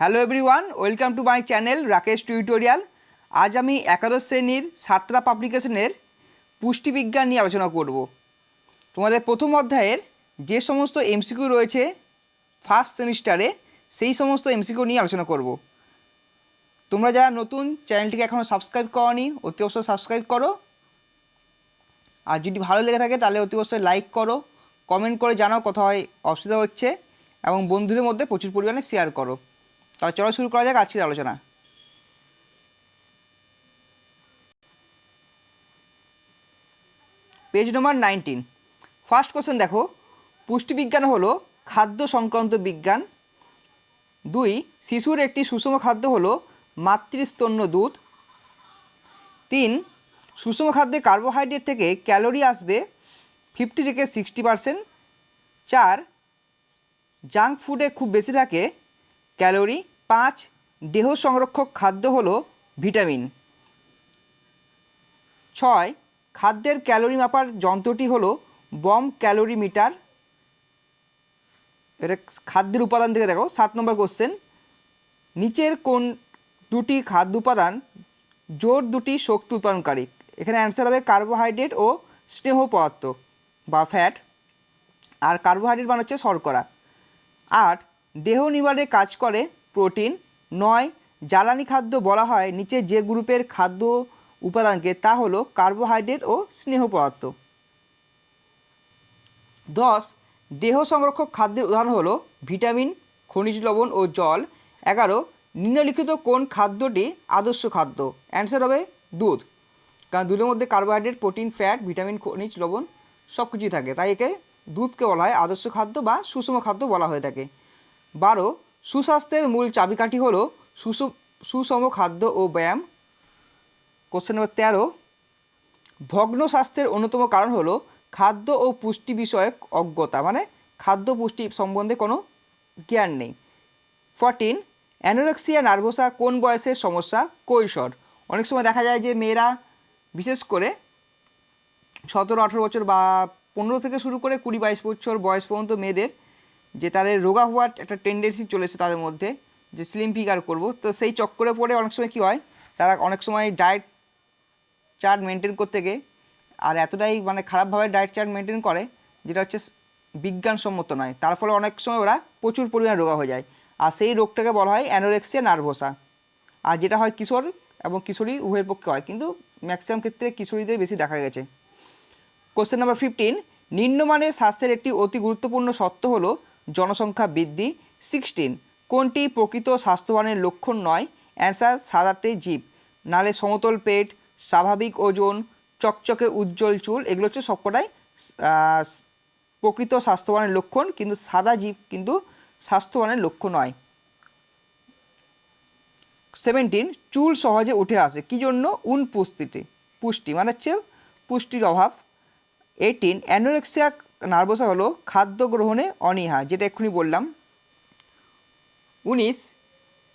Hello everyone welcome to my channel Rakesh tutorial আজ আমি একাদশ শ্রেণির সাতরা পাবলিকেশনের পুষ্টিবিজ্ঞান নিয়ে আলোচনা করব। তোমাদের প্রথম অধ্যায়ের যে সমস্ত এমসিকিউ রয়েছে ফার্স্ট সেমিস্টারে সেই সমস্ত এমসিকিউ নিয়ে আলোচনা করব। তোমরা যারা নতুন চ্যানেলটিকে এখনও সাবস্ক্রাইব করনি, অতি অবশ্যই সাবস্ক্রাইব করো। আর যদি ভালো লেগে থাকে, তাহলে অতি অবশ্যই লাইক করো কমেন্ট করে জানাও কোথায় অসুবিধা হচ্ছে, এবং বন্ধুদের মধ্যে প্রচুর পরিমাণে শেয়ার করো। তাহলে চলো শুরু করা যাক আজকের আলোচনা। Page number nineteen first question দেখো। পুষ্টিবিজ্ঞান হলো খাদ্য সংক্রান্ত বিজ্ঞান। দুই, শিশুর একটি সুষম খাদ্য হলো মাতৃস্তন্য দুধ। তিন, সুষম খাদ্যে কার্বোহাইড্রেট থেকে ক্যালোরি আসবে ফিফটি থেকে সিক্সটি পারসেন্ট চার জাঙ্ক ফুডে খুব বেশি থাকে ক্যালোরি, পাঁচ, দেহ সংরক্ষক খাদ্য হলো ভিটামিন। ছয়, খাদ্যের ক্যালোরি মাপার যন্ত্রটি হলো বম ক্যালোরি মিটার। এটা খাদ্যের উপাদান থেকে দেখো, সাত নম্বর কোশ্চেন নিচের কোন দুটি খাদ্য উপাদান জোর দুটি শক্তি উৎপাদনকারী? এখানে অ্যান্সার হবে কার্বোহাইড্রেট ও স্নেহ পদার্থ বা ফ্যাট আর কার্বোহাইড্রেট মানে হচ্ছে শর্করা। আট দেহ নিবারে কাজ করে প্রোটিন। নয়, জ্বালানি খাদ্য বলা হয় নিচে যে গ্রুপের খাদ্য উপাদানকে, তা হলো কার্বোহাইড্রেট ও স্নেহ পদার্থ। দশ, দেহ সংরক্ষক খাদ্যের উদাহরণ হলো ভিটামিন, খনিজ লবণ ও জল। এগারো, নিম্নলিখিত কোন খাদ্যটি আদর্শ খাদ্য? অ্যান্সার হবে দুধ। কারণ দুধের মধ্যে কার্বোহাইড্রেট, প্রোটিন, ফ্যাট, ভিটামিন, খনিজ, লবণ সব কিছুই থাকে। তাই একে দুধকে বলা হয় আদর্শ খাদ্য বা সুষম খাদ্য বলা হয়ে থাকে। বারো, সুস্বাস্থ্যের মূল চাবিকাঠি হলো সুষম খাদ্য ও ব্যায়াম। কোশ্চেন নম্বর তেরো, ভগ্ন স্বাস্থ্যের অন্যতম কারণ হলো খাদ্য ও পুষ্টি বিষয়ক অজ্ঞতা মানে খাদ্য পুষ্টি সম্বন্ধে কোনো জ্ঞান নেই। ফরটিন অ্যানোরেক্সিয়া নার্ভোসা কোন বয়সের সমস্যা? কৈশোর। অনেক সময় দেখা যায় যে মেয়েরা বিশেষ করে সতেরো, আঠেরো বছর বা পনেরো থেকে শুরু করে কুড়ি, বাইশ বছর বয়স পর্যন্ত মেয়েদের যে তাদের রোগা হওয়ার একটা টেন্ডেন্সি চলেছে তাদের মধ্যে, যে স্লিম ফিগার করব। তো সেই চক্করে পড়ে অনেক সময় কী হয়, তারা অনেক সময় ডায়েট চার্ট মেনটেন করতে গিয়ে, আর এতটাই মানে খারাপভাবে ডায়েট চার্ট মেনটেন করে, যেটা হচ্ছে বিজ্ঞানসম্মত নয়। তার ফলে অনেক সময় ওরা প্রচুর পরিমাণে রোগা হয়ে যায়। আর সেই রোগটাকে বলা হয় অ্যানোরেক্সিয়া নার্ভোসা আর যেটা হয় কিশোর এবং কিশোরী, উভয়ের পক্ষে হয়। কিন্তু ম্যাক্সিমাম ক্ষেত্রে কিশোরীদের বেশি দেখা গেছে। কোশ্চেন নাম্বার ফিফটিন নিম্নমানের স্বাস্থ্যের একটি অতি গুরুত্বপূর্ণ সত্য হল জনসংখ্যা বৃদ্ধি সিক্সটিন কোনটি প্রকৃত স্বাস্থ্যবানের লক্ষণ নয়? অ্যান্সার সাদাটে জীব। নালে সমতল পেট, স্বাভাবিক ওজন, চকচকে উজ্জ্বল চুল, এগুলো হচ্ছে সবকটাই প্রকৃত স্বাস্থ্যবানের লক্ষণ, কিন্তু সাদা জীব কিন্তু স্বাস্থ্যবানের লক্ষ্য নয়। সেভেন্টিন চুল সহজে উঠে আসে। কী জন্য? উন পুষ্টিতে। পুষ্টি মানে হচ্ছে পুষ্টির অভাব। এইটিন অ্যানোরেক্সিয়া নার্ভোসা হলো খাদ্য গ্রহণে অনীহা, যেটা এক্ষুনি বললাম। উনিশ,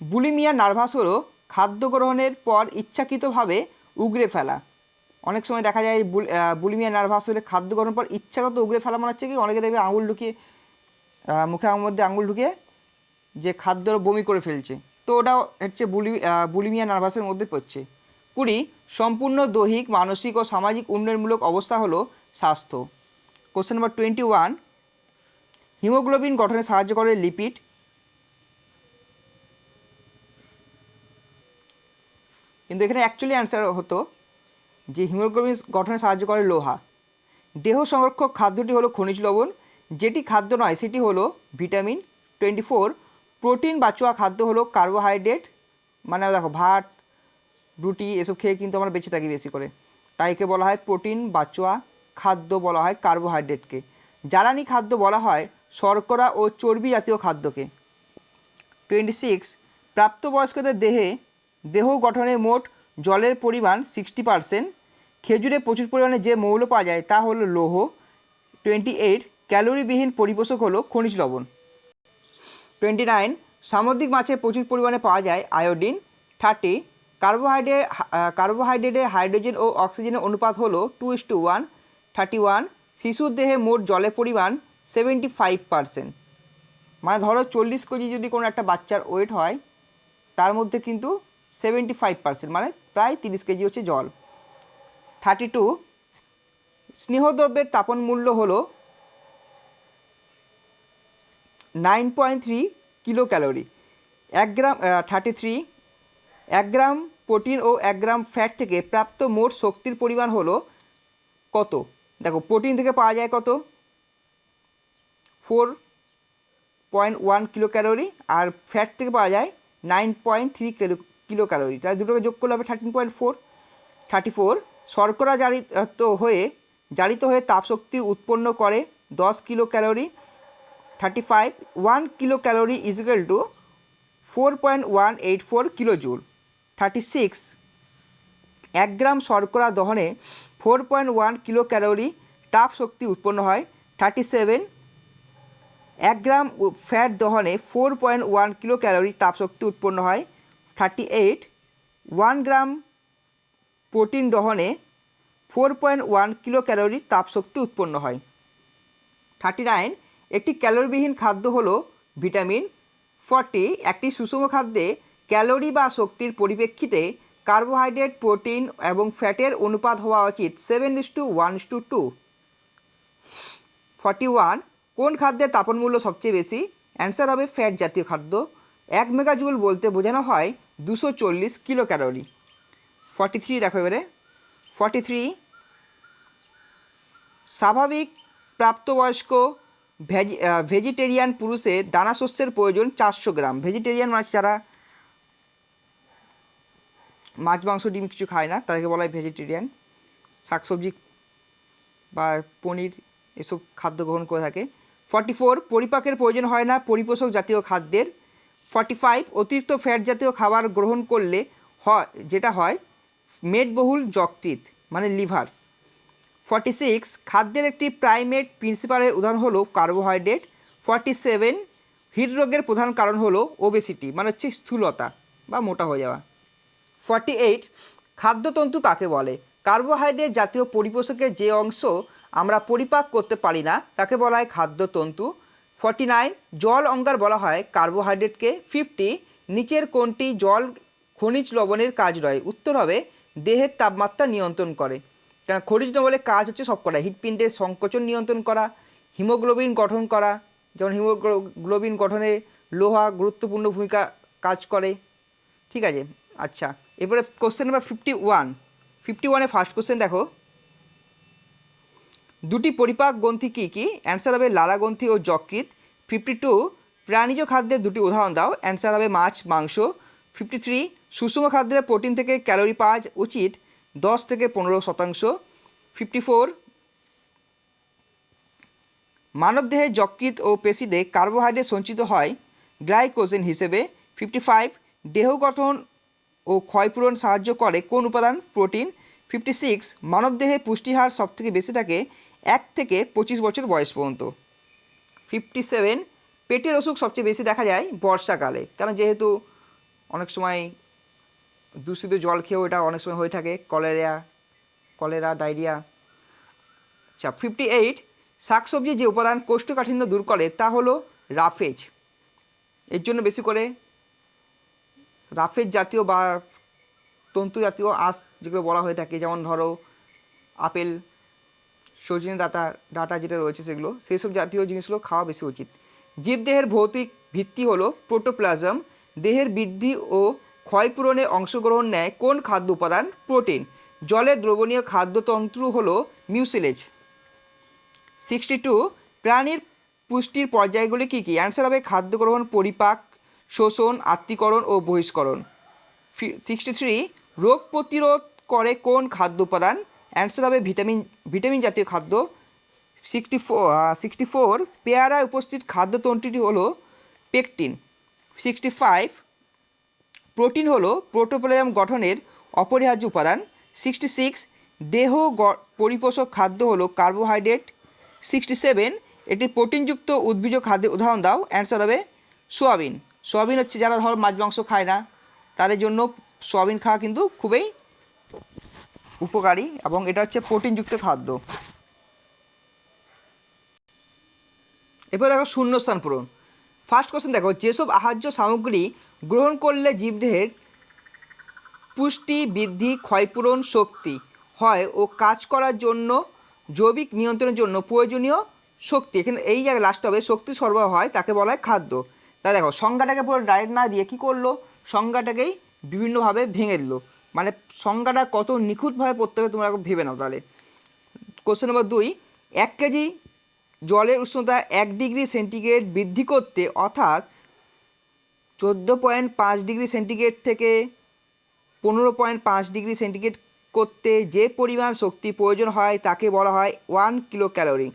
বুলিমিয়া নার্ভাস হলো খাদ্য গ্রহণের পর ইচ্ছাকৃতভাবে উগরে ফেলা। অনেক সময় দেখা যায় বুল- বুলিমিয়া নার্ভাস হলে খাদ্য গ্রহণের পর ইচ্ছাগত উগড়ে ফেলা মনে হচ্ছে কি, অনেকে দেখবে আঙুল ঢুকিয়ে মুখে মধ্যে আঙুল ঢুকিয়ে যে খাদ্য বমি করে ফেলছে। তো ওটা হচ্ছে বুলি বুলিমিয়া নার্ভাসের মধ্যে পড়ছে। কুড়ি, সম্পূর্ণ দৈহিক, মানসিক ও সামাজিক উন্নয়নমূলক অবস্থা হলো স্বাস্থ্য। Question number twenty one haemoglobin গঠনে সাহায্য করে লিপিড কিন্তু এখানে অ্যাকচুয়ালি অ্যান্সার হতো যে হিমোগ্লোবিন গঠনে সাহায্য করে লোহা। দেহ সংরক্ষক খাদ্যটি হলো খনিজ লবণ। যেটি খাদ্য নয়, সেটি হলো ভিটামিন টোয়েন্টি ফোর প্রোটিন বাচুয়া খাদ্য হলো কার্বোহাইড্রেট মানে দেখো, ভাত, রুটি, এসব খেয়ে কিন্তু আমরা বেঁচে থাকি বেশি করে। তাই একে বলা হয় প্রোটিন বাচুয়া খাদ্য বলা হয় কার্বোহাইড্রেটকে। জ্বালানি খাদ্য বলা হয় শর্করা ও চর্বি জাতীয় খাদ্যকে। টোয়েন্টি সিক্স, প্রাপ্তবয়স্কদের দেহে দেহ গঠনে মোট জলের পরিমাণ সিক্সটি পারসেন্ট, খেজুরে প্রচুর পরিমাণে যে মৌল পাওয়া যায় তা হলো লৌহ। টোয়েন্টি এইট, ক্যালোরিবিহীন পরিপোষক হলো খনিজ লবণ। টোয়েন্টি নাইন, সামুদ্রিক মাছে প্রচুর পরিমাণে পাওয়া যায় আয়োডিন। থার্টি কার্বোহাইড্রেট কার্বোহাইড্রেটে হাইড্রোজেন ও অক্সিজেনের অনুপাত হলো two is two one. Thirty one, শিশুর দেহে মোট জলের পরিমাণ সেভেন্টি ফাইভ পারসেন্ট। মানে ধরো চল্লিশ কেজি যদি কোনো একটা বাচ্চার ওয়েট হয়, তার মধ্যে কিন্তু সেভেন্টি ফাইভ পার্সেন্ট মানে প্রায় তিরিশ কেজি হচ্ছে জল। থার্টি টু, স্নেহদ্রব্যের তাপন মূল্য হল nine point three kilo calorie এক গ্রাম থার্টি থ্রি, এক গ্রাম প্রোটিন ও এক গ্রাম ফ্যাট থেকে প্রাপ্ত মোট শক্তির পরিমাণ হলো কত? দেখো প্রোটিন থেকে পাওয়া যায় কত? Four point one kilo calorie আর ফ্যাট থেকে পাওয়া যায় nine point three kilo kilo calorie তাহলে দুটোকে যোগ করলে হবে thirteen point four thirty four শর্করা জারিত হয়ে জারিত হয়ে তাপশক্তি উৎপন্ন করে দশ kilo calorie thirty five one kilo calorie is equal to four point one eight four kilo joule thirty six এক গ্রাম শর্করা দহনে four point one kilo calorie তাপ শক্তি উৎপন্ন হয়, থার্টি সেভেন এক gram fat দহনে four point one kilo calorie তাপশক্তি উৎপন্ন হয়, thirty eight one gram protein দহনে four point one kilo calorie তাপশক্তি উৎপন্ন হয়। থার্টি নাইন একটি ক্যালোরিবিহীন খাদ্য হল ভিটামিন, ফর্টি একটি সুষম খাদ্যে ক্যালোরি বা শক্তির পরিপ্রেক্ষিতে কার্বোহাইড্রেট, প্রোটিন এবং ফ্যাটের অনুপাত হওয়া উচিত। Seven is two one is two two forty one কোন খাদ্যের তাপন মূল্য সবচেয়ে বেশি? অ্যান্সার হবে ফ্যাট জাতীয় খাদ্য। এক মেগাজুল বলতে বোঝানো হয় দুশো চল্লিশ কিলো ক্যালোরি ফর্টি থ্রি দেখো এবারে। ফর্টি থ্রি স্বাভাবিক প্রাপ্তবয়স্ক ভেজি ভেজিটেরিয়ান পুরুষের দানা শস্যের প্রয়োজন চারশো গ্রাম। ভেজিটেরিয়ান মাছ যারা মাছ, মাংস, ডিম কিছু খায় না, তাদেরকে বলা হয় ভেজিটেরিয়ান শাকসবজি বা পনির এসব খাদ্য গ্রহণ করে থাকে। ফর্টি ফোর পরিপাকের প্রয়োজন হয় না পরিপোষক জাতীয় খাদ্যের। ফর্টি ফাইভ অতিরিক্ত ফ্যাট জাতীয় খাবার গ্রহণ করলে হয়, যেটা হয়, মেদবহুল যকৃৎ মানে লিভার। ফর্টি সিক্স খাদ্যের একটি প্রাইমেট প্রিন্সিপালের উদাহরণ হলো কার্বোহাইড্রেট ফর্টি সেভেন হৃদরোগের প্রধান কারণ হলো ওবেসিটি মানে হচ্ছে স্থূলতা বা মোটা হয়ে যাওয়া। ফর্টি এইট খাদ্যতন্তু কাকে বলে? কার্বোহাইড্রেট জাতীয় পরিপোষকের যে অংশ আমরা পরিপাক করতে পারি না, তাকে বলা হয় খাদ্যতন্তু। ফর্টি নাইন জল অঙ্গার বলা হয় কার্বোহাইড্রেটকে। ফিফটি নিচের কোনটি জল খনিজ লবণের কাজ নয়? উত্তর হবে, দেহের তাপমাত্রা নিয়ন্ত্রণ করে। কারণ খনিজ লবণের কাজ হচ্ছে সব করা হৃৎপিণ্ডের সংকোচন নিয়ন্ত্রণ করা, হিমোগ্লোবিন গঠন করা, যেমন হিমোগ্লোবিন গঠনে লোহা গুরুত্বপূর্ণ ভূমিকা কাজ করে। ঠিক আছে আচ্ছা। এবারে কোশ্চেন নাম্বার ফিফটি ওয়ান ফিফটি ওয়ানে ফার্স্ট কোশ্চেন দেখো। দুটি পরিপাক গ্রন্থি কী কী? অ্যান্সার হবে লালা গ্রন্থি ও যকৃত ফিফটি টু প্রাণীজ খাদ্যের দুটি উদাহরণ দাও। অ্যান্সার হবে মাছ, মাংস। ফিফটি থ্রি সুষম খাদ্যের প্রোটিন থেকে ক্যালোরি পাওয়া উচিত দশ থেকে পনেরো শতাংশ। ফিফটি ফোর মানবদেহে যকৃত ও পেশিতে কার্বোহাইড্রেট সঞ্চিত হয় গ্লাইকোজেন হিসেবে। ফিফটি ফাইভ দেহ গঠন ও ক্ষয়পূরণ সাহায্য করে কোন উপাদান? প্রোটিন। ফিফটি সিক্স মানবদেহে পুষ্টিহার সবথেকে বেশি থাকে এক থেকে পঁচিশ বছর বয়স পর্যন্ত। ফিফটি সেভেন পেটের অসুখ সবচেয়ে বেশি দেখা যায় বর্ষাকালে। কারণ যেহেতু অনেক সময় দূষিত জল খেয়েও এটা অনেক সময় হয়ে থাকে কলেরিয়া কলেরা, ডায়রিয়া। আচ্ছা ফিফটি এইট শাকসবজি যে উপাদান কোষ্ঠকাঠিন্য দূর করে তা হলো রাফেজ। এর জন্য বেশি করে রাফেজ জাতীয় বা তন্তু জাতীয় আঁশ যেগুলো বলা হয়ে থাকে, যেমন ধরো আপেল, সজনে ডাটা ডাটা যেটা রয়েছে সেগুলো সেই সব জাতীয় জিনিসগুলো খাওয়া বেশি উচিত। জীবদেহের ভৌতিক ভিত্তি হলো প্রোটোপ্লাজম। দেহের বৃদ্ধি ও ক্ষয়পূরণে অংশগ্রহণ নেয় কোন খাদ্য উপাদান? প্রোটিন। জলের দ্রবণীয় খাদ্যতন্ত্র হলো মিউসিলেজ। সিক্সটি টু প্রাণীর পুষ্টির পর্যায়গুলি কী কী? অ্যান্সার হবে খাদ্য গ্রহণ, পরিপাক শোষণ, আত্মীকরণ ও বহিষ্করণ। সিক্সটি থ্রি রোগ প্রতিরোধ করে কোন খাদ্য উপাদান? অ্যান্সার হবে ভিটামিন ভিটামিন জাতীয় খাদ্য। সিক্সটি ফোর সিক্সটি ফোর পেয়ারায় উপস্থিত খাদ্যতন্ত্রটি হলো পেকটিন সিক্সটি ফাইভ প্রোটিন হলো প্রোটোপ্লাজম গঠনের অপরিহার্য উপাদান। সিক্সটি সিক্স দেহ পরিপোষক খাদ্য হলো কার্বোহাইড্রেট সিক্সটি সেভেন এটি প্রোটিনযুক্ত উদ্ভিজ খাদ্যের উদাহরণ দাও। অ্যান্সার হবে সোয়াবিন। সোয়াবিন হচ্ছে যারা ধর মাছ মাংস খায় না, তাদের জন্য সোয়াবিন খাওয়া কিন্তু খুবই উপকারী এবং এটা হচ্ছে প্রোটিনযুক্ত খাদ্য। এরপর দেখো শূন্যস্থান পূরণ। ফার্স্ট কোশ্চেন দেখো, যেসব আহার্য সামগ্রী গ্রহণ করলে জীবদেহের পুষ্টি বৃদ্ধি, ক্ষয়পূরণ শক্তি হয় ও কাজ করার জন্য, জৈবিক নিয়ন্ত্রণের জন্য প্রয়োজনীয় শক্তি, এখানে এই জায়গায় লাস্ট হবে, শক্তি সরবরাহ হয়, তাকে বলা হয় খাদ্য। তা দেখো, সংজ্ঞাটাকে পুরো ডাইরেক্ট না দিয়ে কী করল? সংজ্ঞাটাকেই বিভিন্নভাবে ভেঙে দিল। মানে সংজ্ঞাটা কত নিখুঁতভাবে পড়তে হবে তোমরা ভেবে নাও তাহলে। কোশ্চেন নম্বর দুই, এক কেজি জলের উষ্ণতা এক ডিগ্রি সেন্টিগ্রেড বৃদ্ধি করতে অর্থাৎ চোদ্দ পয়েন্ট পাঁচ ডিগ্রি সেন্টিগ্রেড থেকে পনেরো পয়েন্ট পাঁচ ডিগ্রি সেন্টিগ্রেড করতে যে পরিমাণ শক্তি প্রয়োজন হয় তাকে বলা হয় one kilo calorie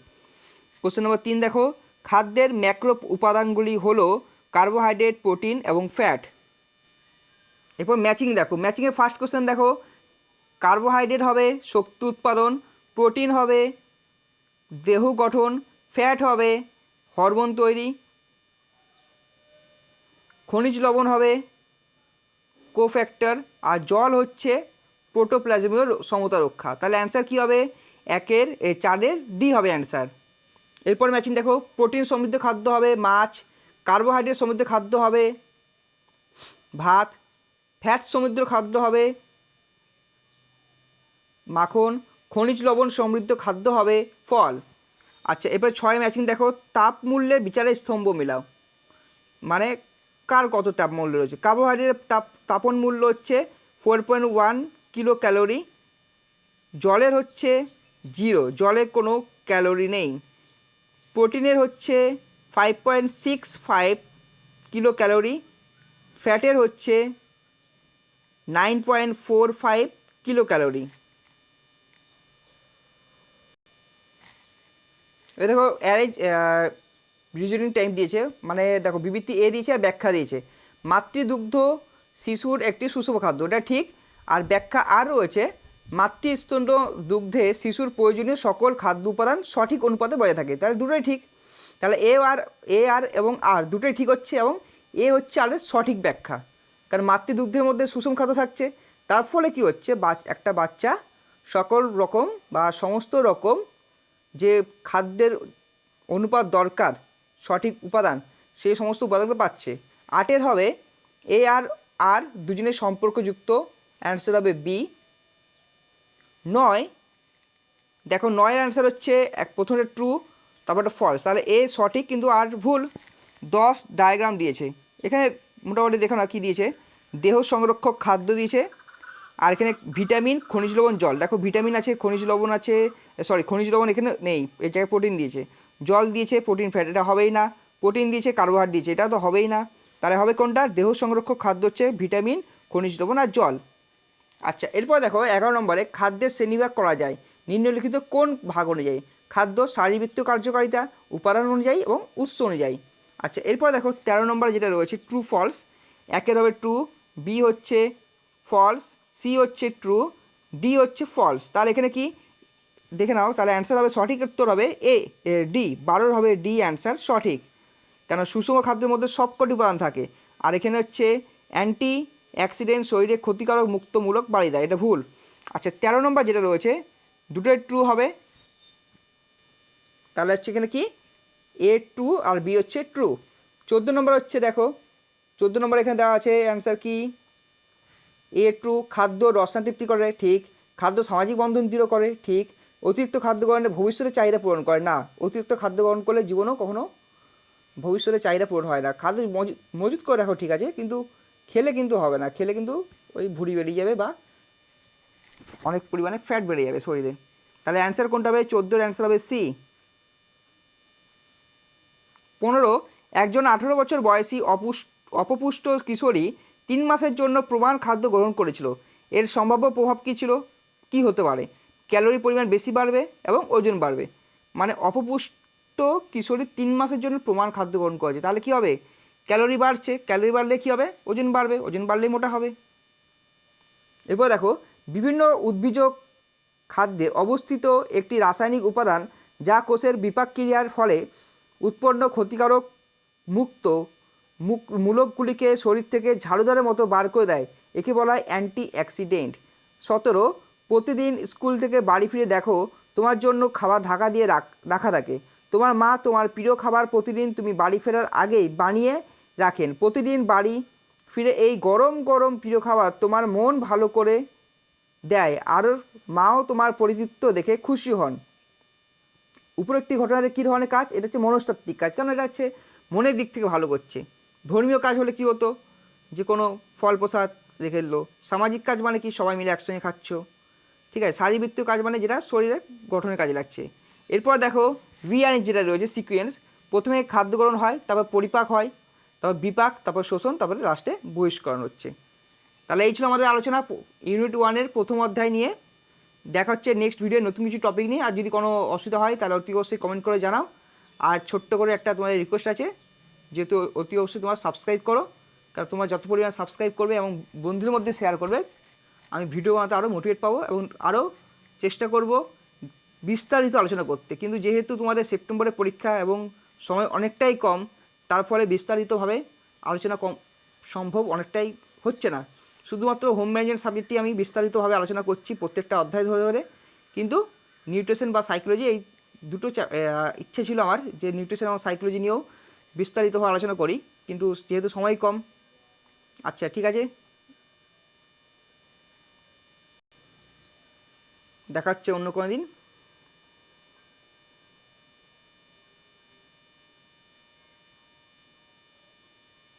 question number তিন দেখো, খাদ্যের ম্যাক্রো উপাদানগুলি হলো কার্বোহাইড্রেট প্রোটিন এবং ফ্যাট এরপর ম্যাচিং দেখো ম্যাচিংয়ের ফার্স্ট কোশ্চেন দেখো। কার্বোহাইড্রেট হবে শক্তি উৎপাদন প্রোটিন হবে দেহ গঠন ফ্যাট হবে হরমোন তৈরি, খনিজ লবণ হবে কোফ্যাক্টর আর জল হচ্ছে প্রোটোপ্লাজমীয় সমতা রক্ষা। তাহলে অ্যান্সার কী হবে? একের, এ চারের, ডি হবে অ্যান্সার এরপর ম্যাচিং দেখো প্রোটিন সমৃদ্ধ খাদ্য হবে মাছ কার্বোহাইড্রেট সমৃদ্ধ খাদ্য হবে, ভাত ফ্যাট সমৃদ্ধ খাদ্য হবে, মাখন, খনিজ লবণ সমৃদ্ধ খাদ্য হবে, ফল। আচ্ছা এবার ছয় ম্যাচিং দেখো তাপ মূল্যের বিচারে স্তম্ভ মিলাও। মানে কার কত তাপ মূল্য রয়েছে? কার্বোহাইড্রেটের তাপ তাপন মূল্য হচ্ছে four point one kilo calorie জলের হচ্ছে জিরো জলে কোনো ক্যালোরি নেই। প্রোটিনের হচ্ছে five point six five kilo calorie ফ্যাটের হচ্ছে nine point four five kilo calorie দেখো অ্যারেঞ্জ রিজনিং টাইম দিয়েছে মানে দেখো, বিবৃতি এ দিয়েছে আর ব্যাখ্যা দিয়েছে। মাতৃদুগ্ধ শিশুর একটি সুষম খাদ্য, এটা ঠিক। আর ব্যাখ্যা আর রয়েছে মাতৃস্তন্য দুগ্ধে শিশুর প্রয়োজনীয় সকল খাদ্য উপাদান সঠিক অনুপাতে বজায় থাকে। তাহলে দুটোই ঠিক। তাহলে এ আর এ আর এবং আর দুটোই ঠিক হচ্ছে এবং এ হচ্ছে আর সঠিক ব্যাখ্যা। কারণ মাতৃদুগ্ধের মধ্যে সুষম খাদ্য থাকছে। তার ফলে কী হচ্ছে? একটা বাচ্চা সকল রকম বা, সমস্ত রকম যে খাদ্যের অনুপাত দরকার, সঠিক উপাদান, সেই সমস্ত উপাদানগুলো পাচ্ছে। আটের হবে এ আর আর দুজনের সম্পর্কযুক্ত। অ্যান্সার হবে বি নয়, দেখো নয়ের অ্যান্সার হচ্ছে এক প্রথমে ট্রু তারপরটা ফলস তাহলে এ সঠিক কিন্তু আর ভুল, দশ ডায়াগ্রাম দিয়েছে। এখানে মোটামুটি দেখো না কী দিয়েছে? দেহ সংরক্ষক খাদ্য দিয়েছে, আর এখানে ভিটামিন খনিজ লবণ, জল। দেখো ভিটামিন আছে, খনিজ লবণ আছে সরি খনিজ লবণ এখানে নেই জায়গায় প্রোটিন দিয়েছে। জল দিয়েছে প্রোটিন ফ্যাট এটা হবেই না। প্রোটিন দিয়েছে কার্বোহাইড্রেট দিয়েছে, এটা তো হবেই না। তাহলে হবে কোনটা? দেহ সংরক্ষক খাদ্য হচ্ছে ভিটামিন খনিজ লবণ আর জল। আচ্ছা এরপর দেখো এগারো নম্বরে খাদ্যের শ্রেণীভাগ করা যায়। নিম্নলিখিত কোন ভাগ অনুযায়ী? খাদ্য, শারীরবৃত্তীয় কার্যকারিতা, উপাদান অনুযায়ী এবং উৎস অনুযায়ী। আচ্ছা এরপর দেখো তেরো নম্বরে যেটা রয়েছে ট্রু ফলস একের হবে ট্রু বি হচ্ছে ফলস সি হচ্ছে ট্রু ডি হচ্ছে ফলস তাহলে এখানে কি? দেখে নাও, তাহলে অ্যান্সার হবে সঠিক, উত্তর হবে এ ডি বারোর হবে ডি অ্যান্সার সঠিক। কেন? সুষম খাদ্যের মধ্যে সবকটি উপাদান থাকে। আর এখানে হচ্ছে অ্যান্টি অ্যাক্সিডেন্ট শরীরে ক্ষতিকারক, মুক্তমূলক বাড়ি দেয়। এটা ভুল। আচ্ছা তেরো নম্বর যেটা রয়েছে, দুটোই ট্রু হবে। তাহলে হচ্ছে এখানে কি? এ টু আর বি হচ্ছে ট্রু চোদ্দ নম্বর হচ্ছে দেখো, চোদ্দ নম্বর এখানে দেওয়া আছে অ্যান্সার কি? এ ট্রু খাদ্য রসনা তৃপ্তি করে, ঠিক। খাদ্য সামাজিক বন্ধন দৃঢ় করে, ঠিক। অতিরিক্ত খাদ্য গ্রহণে ভবিষ্যতে চাহিদা পূরণ করে, না। অতিরিক্ত খাদ্য গ্রহণ করলে জীবনও কখনো ভবিষ্যতে চাহিদা পূরণ হয় না। খাদ্য মজুত করে রাখো, ঠিক আছে? কিন্তু খেলে কিন্তু হবে না। খেলে কিন্তু ওই ভুঁড়ি বেরিয়ে যাবে বা অনেক পরিমাণে ফ্যাট বেড়ে যাবে শরীরে। তাহলে অ্যান্সার কোনটা হবে? চোদ্দোর অ্যান্সার হবে সি পনেরো, একজন আঠেরো বছর বয়সী অপুষ্ট, অপপুষ্ট কিশোরী তিন মাসের জন্য প্রমাণ খাদ্য গ্রহণ করেছিল। এর সম্ভাব্য প্রভাব কী ছিল? কী হতে পারে? ক্যালোরি পরিমাণ বেশি বাড়বে এবং ওজন বাড়বে। মানে অপপুষ্ট কিশোরী তিন মাসের জন্য প্রমাণ খাদ্য গ্রহণ করেছে। তাহলে কী হবে? ক্যালোরি বাড়ছে, ক্যালোরি বাড়লে কী হবে? ওজন বাড়বে, ওজন বাড়লেই মোটা হবে। এরপর দেখো, বিভিন্ন উদ্ভিজ খাদ্যে অবস্থিত একটি রাসায়নিক উপাদান যা কোষের বিপাক ক্রিয়ার ফলে উৎপন্ন ক্ষতিকারক মুক্ত মুক মূলকগুলিকে শরীর থেকে ঝাড়ুদারের মতো বার করে দেয়। একে বলা হয় অ্যান্টি অ্যাক্সিডেন্ট সতেরো, প্রতিদিন স্কুল থেকে বাড়ি ফিরে দেখো, তোমার জন্য খাবার ঢাকা দিয়ে রাখ রাখা থাকে। তোমার মা তোমার প্রিয় খাবার প্রতিদিন তুমি বাড়ি ফেরার আগেই বানিয়ে রাখেন। প্রতিদিন বাড়ি ফিরে এই গরম গরম প্রিয় খাবার তোমার মন ভালো করে দেয়। আর মাও তোমার পরিতৃপ্ত দেখে খুশি হন। উপরোক্তি ঘটনাটা কী ধরনের কাজ? এটা হচ্ছে মনস্তাত্ত্বিক কাজ। কারণ এটা হচ্ছে মনের দিক থেকে ভালো করছে। ধর্মীয় কাজ হলে কী হতো? যে কোনো ফল প্রসাদ রেখে এলো সামাজিক কাজ মানে কি? সবাই মিলে একসঙ্গে খাচ্ছ। ঠিক আছে? শারীরবৃত্তীয় কাজ মানে যেটা শরীরের গঠনের কাজে লাগছে। এরপর দেখো ভিআইনি যেটা রয়েছে সিকুয়েন্স প্রথমে খাদ্য গ্রহণ হয়, তারপর পরিপাক হয়, তারপর বিপাক, তারপর শোষণ, তারপরে লাস্টে বহিষ্করণ হচ্ছে। তাহলে এই ছিল আমাদের আলোচনা। ইউনিট ওয়ানের প্রথম অধ্যায় নিয়ে দেখা হচ্ছে নেক্সট ভিডিও নতুন কিছু টপিক নিয়ে। আর যদি কোনো অসুবিধা হয়, তাহলে অতি অবশ্যই কমেন্ট করে জানাও। আর ছোট্ট করে একটা তোমাদের রিকোয়েস্ট আছে, যেহেতু অতি অবশ্যই তোমার সাবস্ক্রাইব করো, কারণ তোমার যত পরিমাণ সাবস্ক্রাইব করবে এবং বন্ধুদের মধ্যে শেয়ার করবে, আমি ভিডিও বানাতে আরও মোটিভেট পাবো এবং আরও চেষ্টা করব বিস্তারিত আলোচনা করতে। কিন্তু যেহেতু তোমাদের সেপ্টেম্বরে পরীক্ষা এবং সময় অনেকটাই কম, তার ফলে বিস্তারিতভাবে আলোচনা কম, সম্ভব অনেকটাই হচ্ছে না। শুধুমাত্র হোম ম্যানেজমেন্ট সাবজেক্টটি আমি বিস্তারিতভাবে আলোচনা করছি প্রত্যেকটা অধ্যায় ধরে ধরে। কিন্তু নিউট্রিশন বা সাইকোলজি এই দুটো ইচ্ছে ছিল আমার যে নিউট্রিশন এবং সাইকোলজি নিয়েও বিস্তারিতভাবে আলোচনা করি। কিন্তু যেহেতু সময় কম আচ্ছা ঠিক আছে। দেখাচ্ছে অন্য কোনো দিন।